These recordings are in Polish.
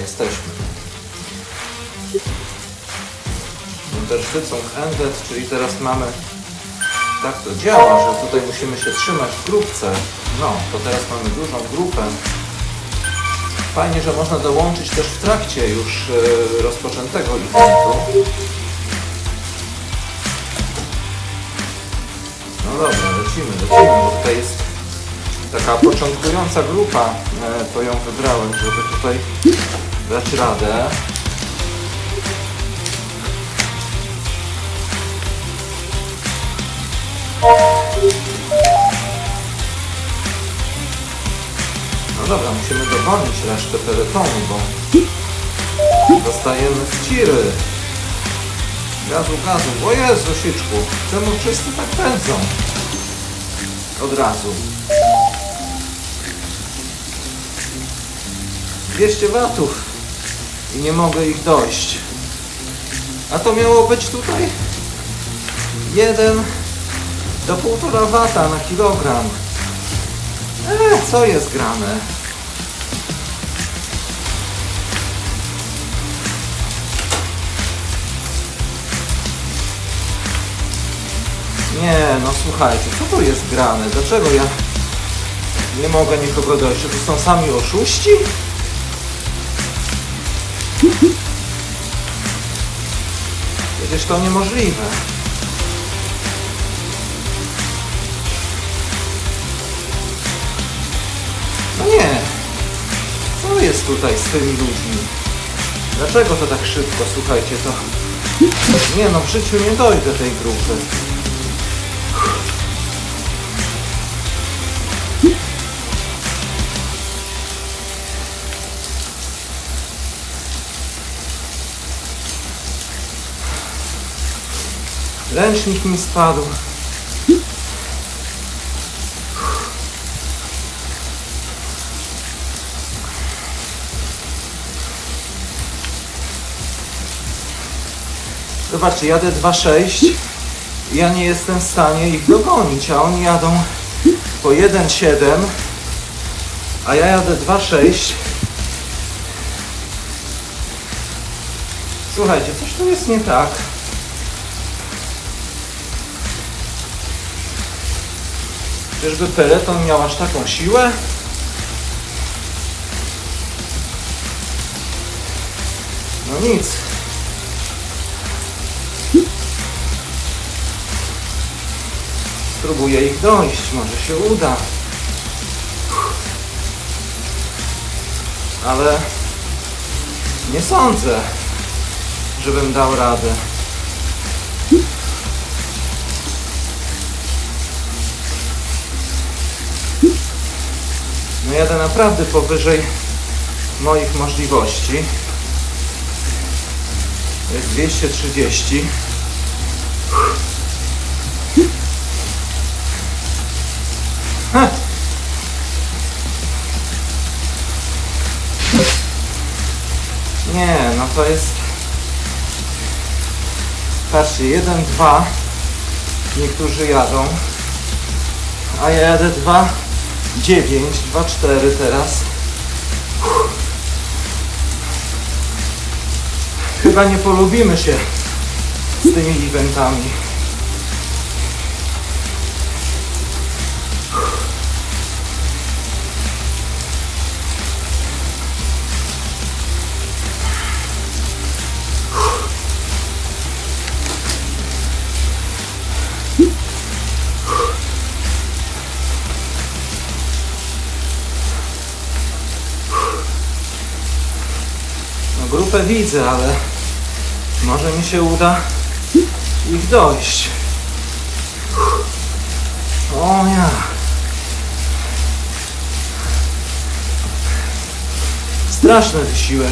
jesteśmy. Unterstützung ended, czyli teraz mamy... Tak to działa, że tutaj musimy się trzymać w grupce. No, to teraz mamy dużą grupę. Fajnie, że można dołączyć też w trakcie już e, rozpoczętego eventu. No dobra, lecimy, lecimy, bo tutaj jest taka początkująca grupa, e, to ją wybrałem, żeby tutaj dać radę. No dobra, musimy dogonić resztę peletonu, bo dostajemy w ciry. Gazu, gazu. O Jezu, siczku, czemu wszyscy tak pędzą? Od razu. 200 watów i nie mogę ich dojść. A to miało być tutaj 1 do 1,5 wata na kilogram. Eee, co jest grane? Nie, no słuchajcie, co tu jest grane? Dlaczego ja nie mogę nikogo dojść? Czy to są sami oszuści? Przecież to niemożliwe. No nie. Co jest tutaj z tymi ludźmi? Dlaczego to tak szybko? Słuchajcie, to... Nie no, w życiu nie dojdę tej grupy. Ręcznik mi spadł. Zobaczcie, jadę 2.6 i ja nie jestem w stanie ich dogonić, a oni jadą po 1.7 a ja jadę 2.6 Słuchajcie, coś tu jest nie tak. Czyżby peleton miał aż taką siłę? No nic. Spróbuję ich dojść, może się uda. Ale nie sądzę, żebym dał radę. No jadę naprawdę powyżej moich możliwości. Jest 230. Ha! Nie, no to jest... Patrzcie, 1, 2 niektórzy jadą, a ja jadę 2, 9, 2, 4 teraz. Chyba nie polubimy się z tymi eventami. Widzę, ale może mi się uda ich dojść. O ja. Straszny wysiłek.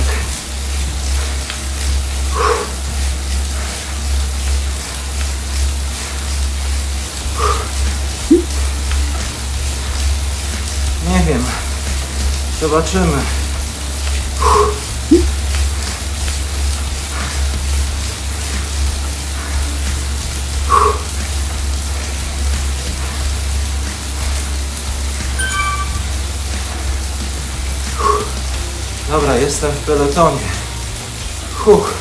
Nie wiem. Zobaczymy. Dobra, jestem w peletonie. Huch.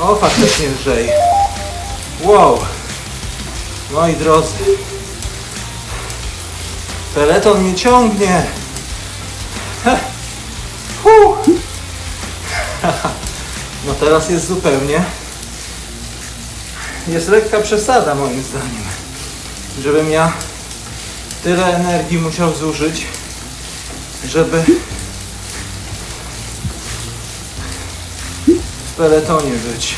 O, faktycznie lżej. Wow. Moi drodzy. Peleton mnie ciągnie. Huh. No teraz jest zupełnie. Jest lekka przesada moim zdaniem. Żebym ja tyle energii musiał zużyć, żeby w peletonie być.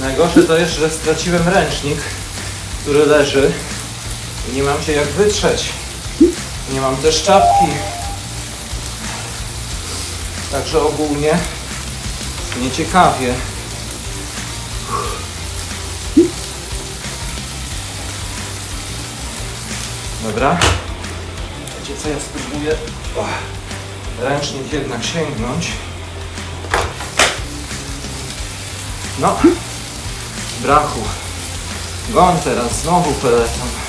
Najgorsze to jest, że straciłem ręcznik, który leży i nie mam się jak wytrzeć. Nie mam też czapki. Także ogólnie nieciekawie. Dobra. Wiecie co, ja spróbuję ręcznik jednak sięgnąć. No, brachu. Goń teraz, znowu peleton.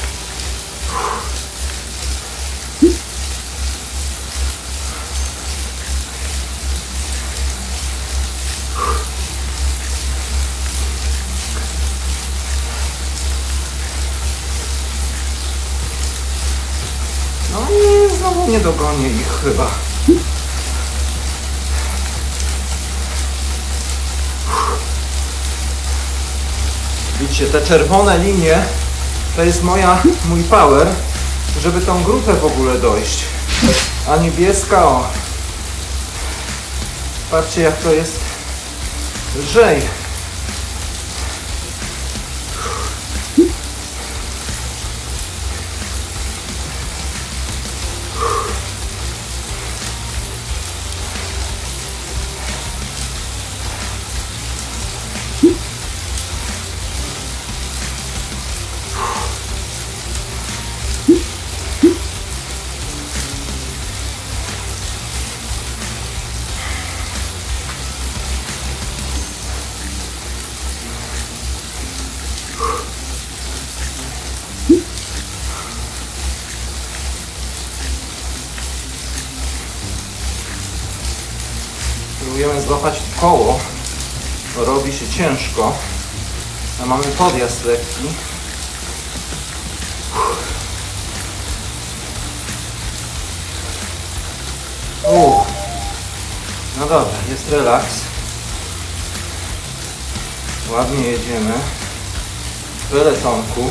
Nie dogonię ich chyba. Widzicie, te czerwone linie to jest moja, mój power, żeby tą grupę w ogóle dojść. A niebieska, o. Patrzcie jak to jest lżej. Złapać koło. Robi się ciężko. A mamy podjazd lekki. Uff. No dobra, jest relaks. Ładnie jedziemy. W peletonku.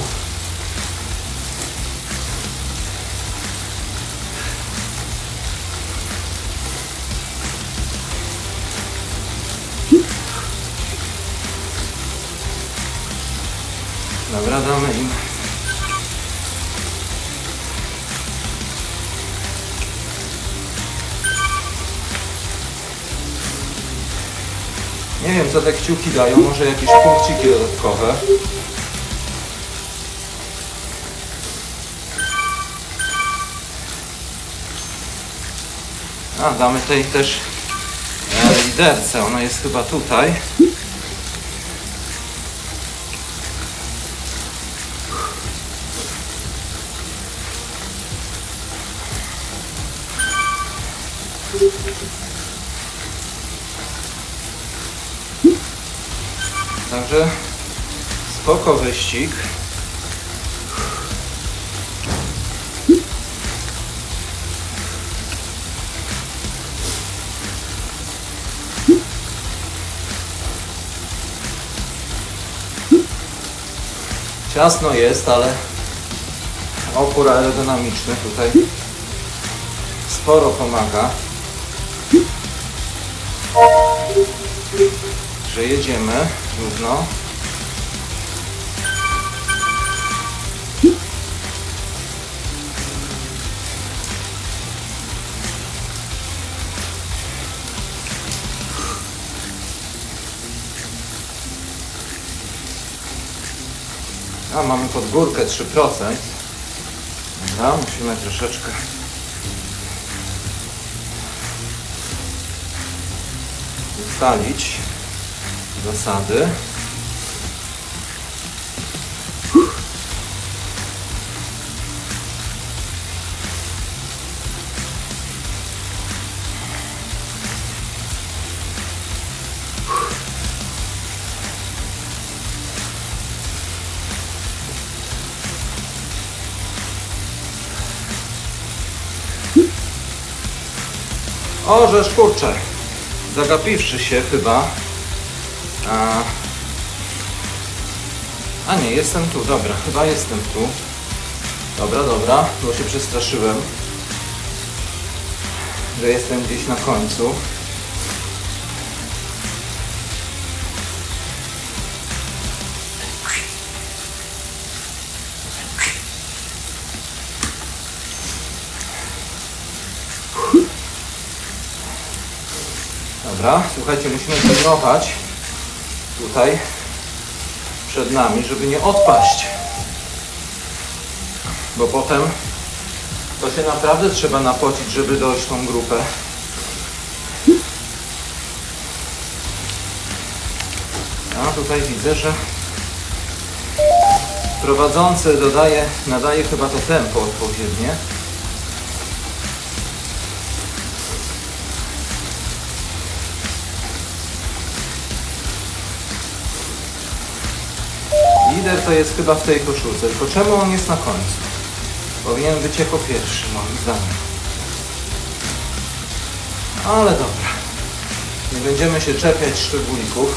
Te kciuki dają, może jakieś punkciki dodatkowe. A, damy tej też e, liderce, ona jest chyba tutaj. Także spoko wyścig. Ciasno jest, ale opór aerodynamiczny tutaj sporo pomaga. że jedziemy równo. A mamy pod górkę 3%. Dobra, musimy troszeczkę ustalić zasady. O, żeż kurczę, zagapiwszy się chyba. A, a nie, jestem tu, dobra, chyba jestem tu. Dobra, dobra, bo się przestraszyłem, że jestem gdzieś na końcu. Dobra, słuchajcie, musimy pilnować tutaj przed nami, żeby nie odpaść. Bo potem to się naprawdę trzeba napocić, żeby dojść tą grupę. A tutaj widzę, że prowadzący dodaje, nadaje chyba to tempo odpowiednie. Lider to jest chyba w tej koszulce, tylko czemu on jest na końcu? Powinien być jako pierwszy, moim zdaniem. Ale dobra. Nie będziemy się czepiać szczególików.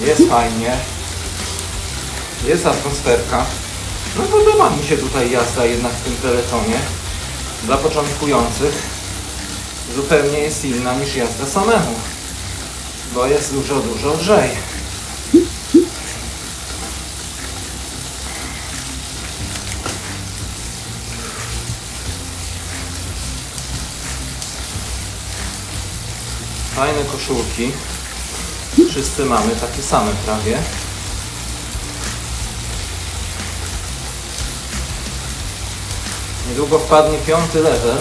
Jest fajnie. Jest atmosferka. No podoba mi się tutaj jazda jednak w tym peletonie. Dla początkujących zupełnie jest inna niż jazda samemu. Bo jest dużo, dużo lżej. Fajne koszulki. Wszyscy mamy takie same prawie. Niedługo wpadnie piąty level.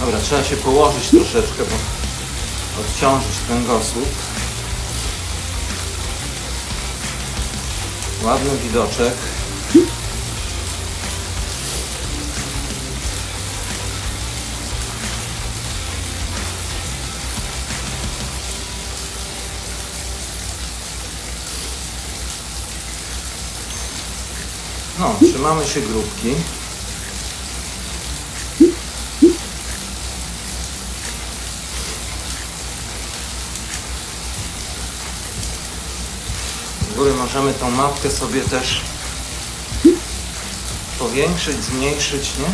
Dobra, trzeba się położyć troszeczkę, bo odciążyć kręgosłup. Ładny widoczek. No, trzymamy się grupki. Góry możemy tą mapkę sobie też powiększyć, zmniejszyć, nie?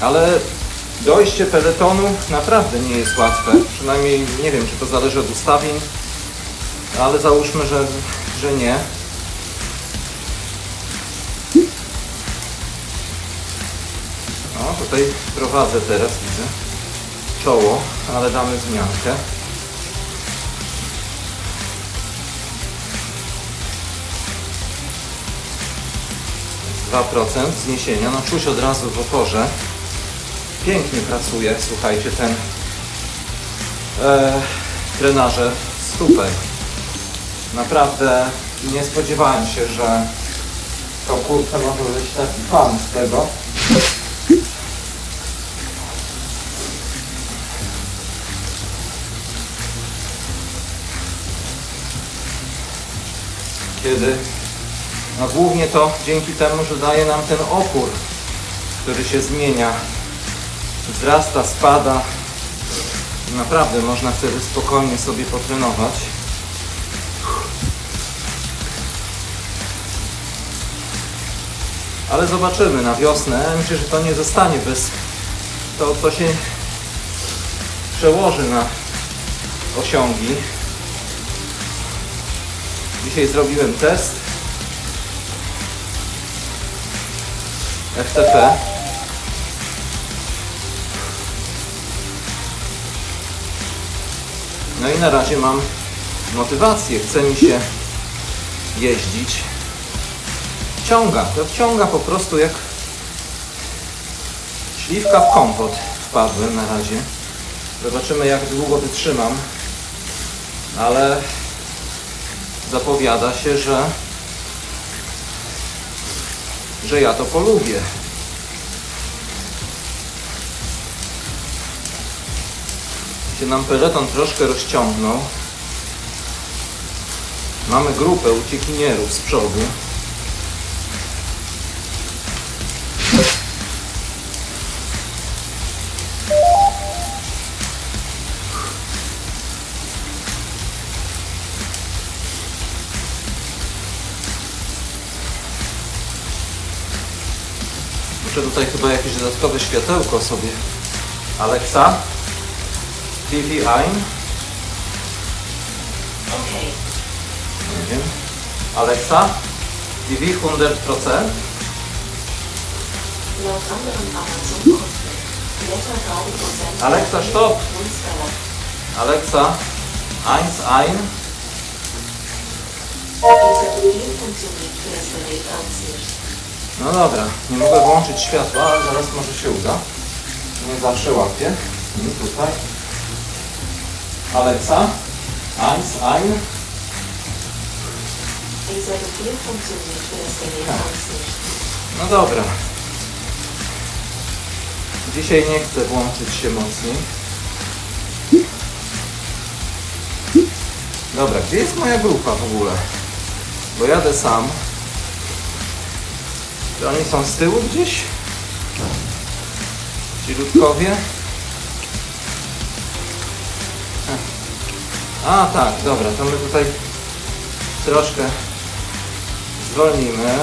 Ale dojście peletonu naprawdę nie jest łatwe. Przynajmniej nie wiem, czy to zależy od ustawień, ale załóżmy, że, że nie. Tutaj prowadzę teraz, widzę. Czoło, ale damy zmiankę. 2% zniesienia, no czuć od razu w oporze. Pięknie pracuje, słuchajcie, ten e, trenażer. Super. Naprawdę nie spodziewałem się, że to kurczę może być taki fan z tego. Kiedy no głównie to dzięki temu, że daje nam ten opór, który się zmienia, wzrasta, spada. Naprawdę można wtedy spokojnie sobie potrenować. Ale zobaczymy na wiosnę. Myślę, że to nie zostanie bez... To, to się przełoży na osiągi. Dzisiaj zrobiłem test. FTP. No i na razie mam motywację, chce mi się jeździć. Wciąga, to wciąga po prostu jak śliwka w kompot wpadłem na razie. Zobaczymy jak długo wytrzymam, ale zapowiada się, że że ja to polubię. się nam peleton troszkę rozciągnął. Mamy grupę uciekinierów z przodu. Muszę tutaj chyba jakieś dodatkowe światełko sobie. Alexa? TV ein? Okay. Nie wiem. Alexa? TV 100%? Laut anderem Amazon-Kosten. Blättergabe Alexa, stopp! Alexa? 1 ein? Dieser Befehl funktioniert für das Gerät nicht. No dobra, nie mogę włączyć światła, ale zaraz może się uda. Nie zawsze łapię. I tutaj. Alexa? 1 ein? Nicht. No dobra. Dzisiaj nie chcę włączyć się mocniej. Dobra, gdzie jest moja grupa w ogóle? Bo jadę sam. Czy oni są z tyłu gdzieś? Ci ludkowie? A tak, dobra, to my tutaj troszkę zwolnimy.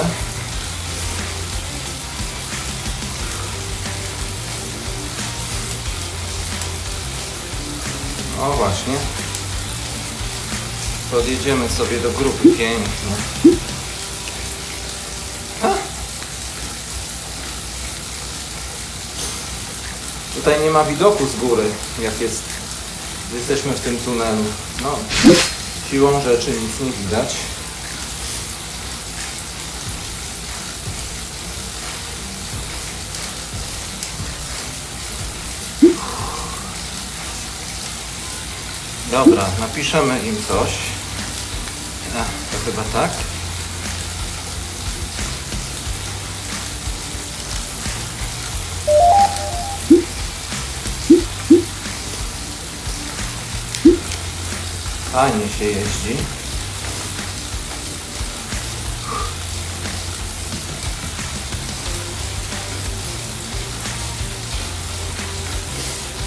O właśnie. Podjedziemy sobie do grupy pięknie. Tutaj nie ma widoku z góry, jak jest. Jesteśmy w tym tunelu. No, siłą rzeczy nic nie widać. Dobra, napiszemy im coś. A, to chyba tak. Fajnie się jeździ.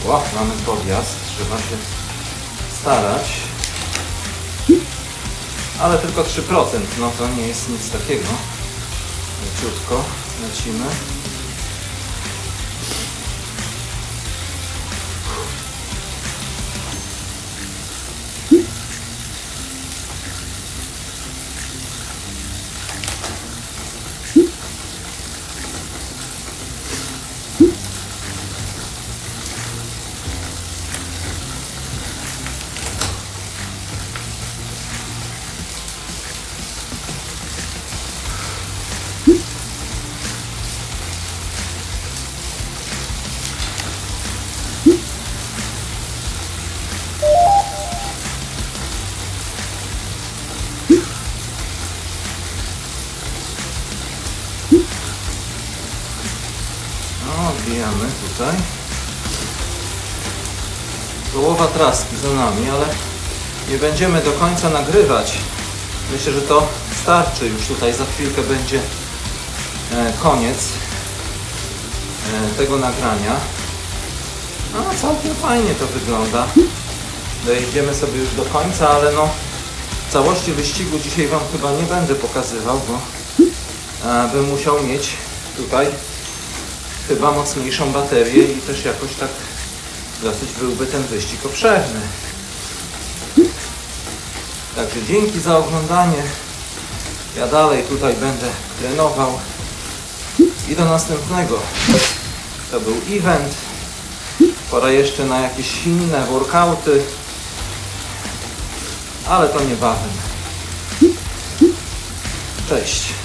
O, mamy podjazd, trzeba się starać. Ale tylko 3%, no to nie jest nic takiego. Leciutko lecimy. Połowa traski za nami, ale nie będziemy do końca nagrywać. Myślę, że to starczy już tutaj. Za chwilkę będzie e, koniec e, tego nagrania. No, całkiem fajnie to wygląda. Dojedziemy sobie już do końca, ale no całości wyścigu dzisiaj Wam chyba nie będę pokazywał, bo e, bym musiał mieć tutaj chyba mocniejszą baterię i też jakoś tak dosyć byłby ten wyścig obszerny. Także dzięki za oglądanie. Ja dalej tutaj będę trenował I do następnego. To był event. Pora jeszcze na jakieś inne workouty. Ale to niebawem. Cześć.